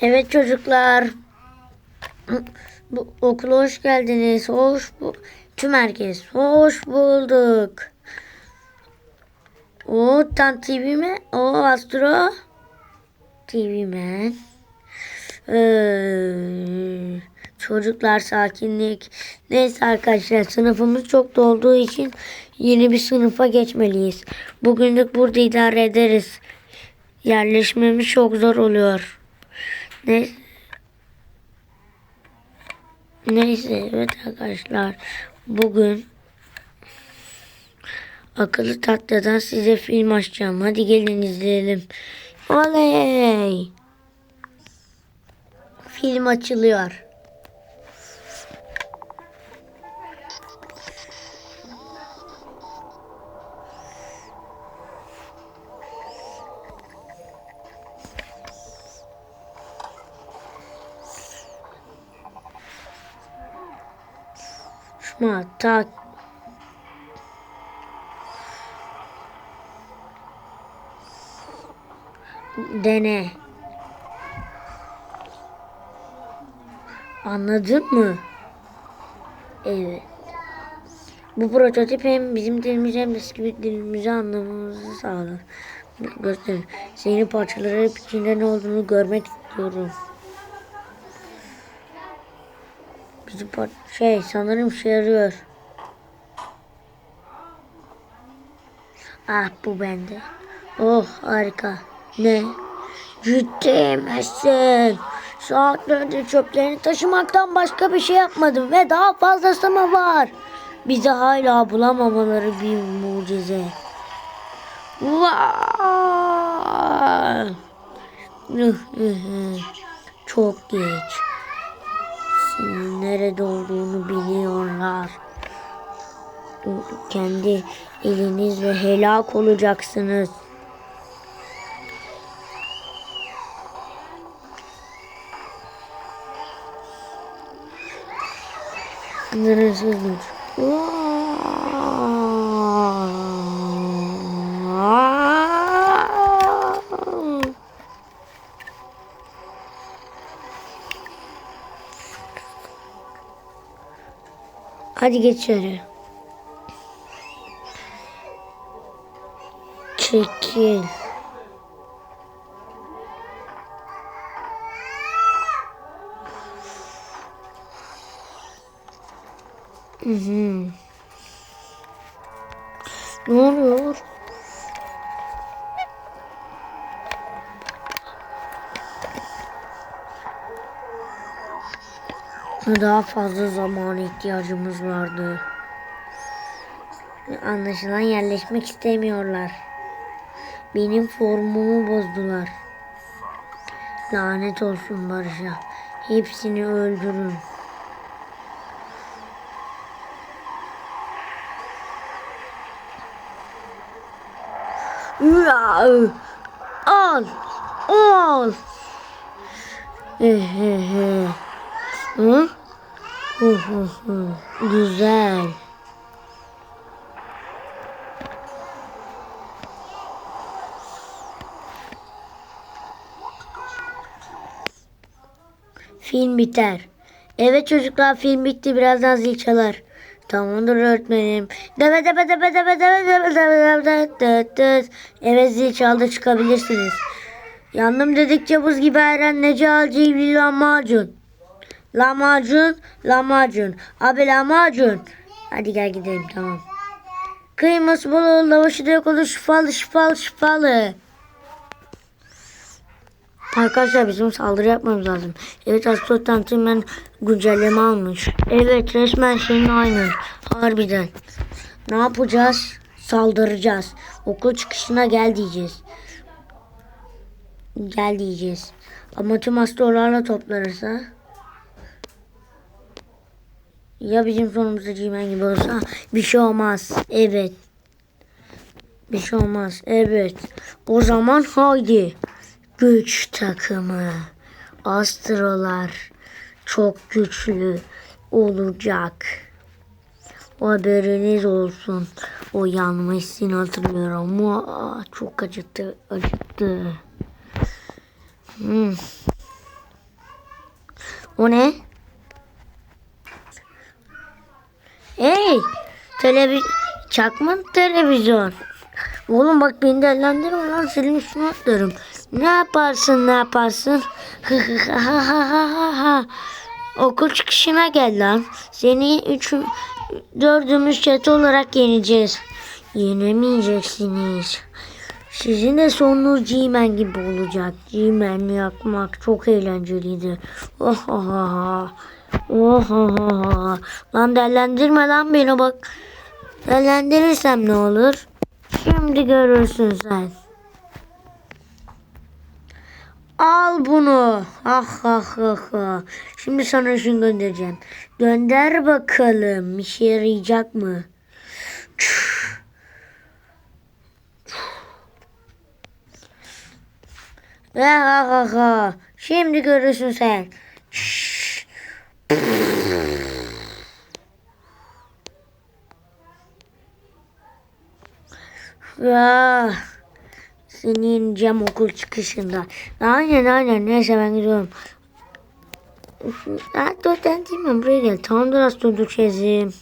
Evet çocuklar. Bu, okula hoş geldiniz. Hoş bu tüm herkes. Hoş bulduk. O Tan TV mi? O Astro TV Man. Ee, çocuklar sakinlik. Neyse arkadaşlar sınıfımız çok dolduğu için yeni bir sınıfa geçmeliyiz. Bugünlük burada idare ederiz. Yerleşmemiz çok zor oluyor. Ne? Neyse evet arkadaşlar bugün akıllı tatlıdan size film açacağım. Hadi gelin izleyelim. Oley! Film açılıyor. Şuna tak. Dene. Anladın mı? Evet. Bu prototip hem bizim dilimizi hem de eski bir dilimizi anlamamızı sağlar. Gösterin. Senin parçaları içinde ne olduğunu görmek istiyorum. Par şey sanırım şey yarıyor. Ah bu bende. Oh harika. Ne? Ciddi misin? Saatlerdir çöplerini taşımaktan başka bir şey yapmadım ve daha fazlası mı var? Bizi hala bulamamaları bir mucize. Vay! Çok geç. Nerede olduğunu biliyorlar. Kendi elinizle helak olacaksınız. Sınırsızdır. Hadi geç içeri. Çekil. Hı hı. Ne oluyor? Daha fazla zamana ihtiyacımız vardı. Anlaşılan yerleşmek istemiyorlar. Benim formumu bozdular. Lanet olsun Barış'a. Hepsini öldürün. Al. Al. Hehehe. Hı? Hı hı hı. Güzel. Film biter. Evet çocuklar film bitti. Birazdan zil çalar. Tamamdır öğretmenim. Deve deve deve deve deve deve deve deve deve deve Evet zil çaldı çıkabilirsiniz. Yandım dedikçe buz gibi eren nece alcivli lahmacun. Lahmacun, lahmacun. Abi lahmacun. Hadi gel gidelim tamam. Kıyması bol lavaşı da yok olur şifalı şifalı şifalı. Arkadaşlar bizim saldırı yapmamız lazım. Evet Astrotantin ben güncelleme almış. Evet resmen senin aynı. Harbiden. Ne yapacağız? Saldıracağız. Okul çıkışına gel diyeceğiz. Gel diyeceğiz. Ama tüm astrolarla toplarırsa ya bizim sonumuzda Cimen gibi olursa bir şey olmaz. Evet. Bir şey olmaz. Evet. O zaman haydi. Güç takımı. Astrolar çok güçlü olacak. O haberiniz olsun. O yanmışsın hatırlıyorum. Aa, çok acıttı. Acıttı. Hmm. O ne? Televi çakma televizyon. Oğlum bak beni dellendirme lan senin üstüne atlarım. Ne yaparsın ne yaparsın? Okul çıkışına gel lan. Seni üç, dördümüz çete olarak yeneceğiz. Yenemeyeceksiniz. Sizin de sonunuz G-Man gibi olacak. G-Man yakmak çok eğlenceliydi. Oh oh oh. Oh oh. Lan dellendirme lan beni bak. Dellendirirsem ne olur? Şimdi görürsün sen. Al bunu. Ah ah ah ah. Şimdi sana şunu göndereceğim. Gönder bakalım. İşe yarayacak mı? Ah ah ah ah. Şimdi görürsün sen. Ya. Seni yeneceğim okul çıkışında. Aynen aynen. Neyse ben gidiyorum. Ah, dur ben değilim. Buraya gel. Tamamdır Astro çizim.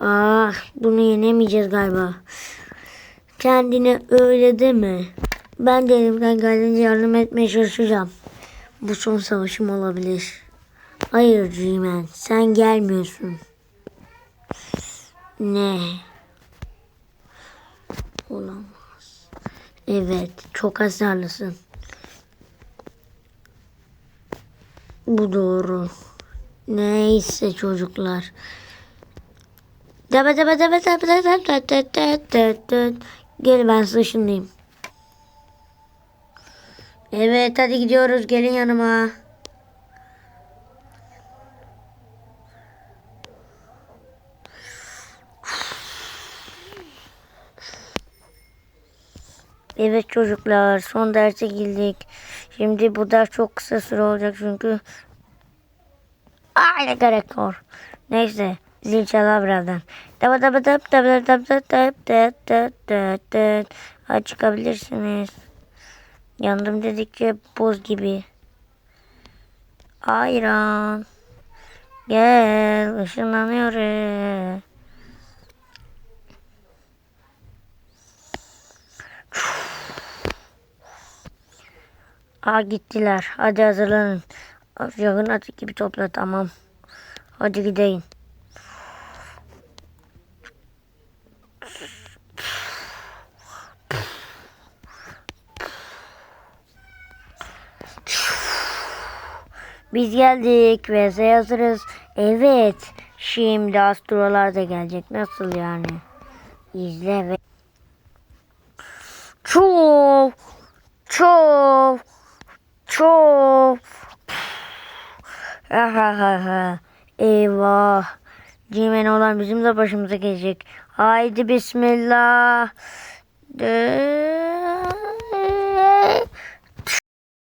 Ah, bunu yenemeyeceğiz galiba. Kendine öyle deme. Ben de elimden geldiğince yardım etmeye çalışacağım. Bu son savaşım olabilir. Hayır G-Man, sen gelmiyorsun. Ne? Olamaz. Evet. Çok hasarlısın. Bu doğru. Neyse çocuklar. Debe debe debe debe debe debe debe debe Gel ben size ışınlayayım. Evet hadi gidiyoruz. Gelin yanıma. Evet çocuklar son derse girdik. Şimdi bu ders çok kısa süre olacak çünkü Ay ne gerek var. Neyse zil çalar birazdan. Daba daba daba daba daba daba daba daba Hadi çıkabilirsiniz. Yandım dedikçe buz gibi. Ayran. Gel ışınlanıyoruz. Aa gittiler. Hadi hazırlanın. Yağın atı gibi topla tamam. Hadi gidelim. Biz geldik ve hazırız. Evet. Şimdi astrolar da gelecek. Nasıl yani? İzle ve çok çok çok. Eyvah. Cimen olan bizim de başımıza gelecek. Haydi bismillah. De-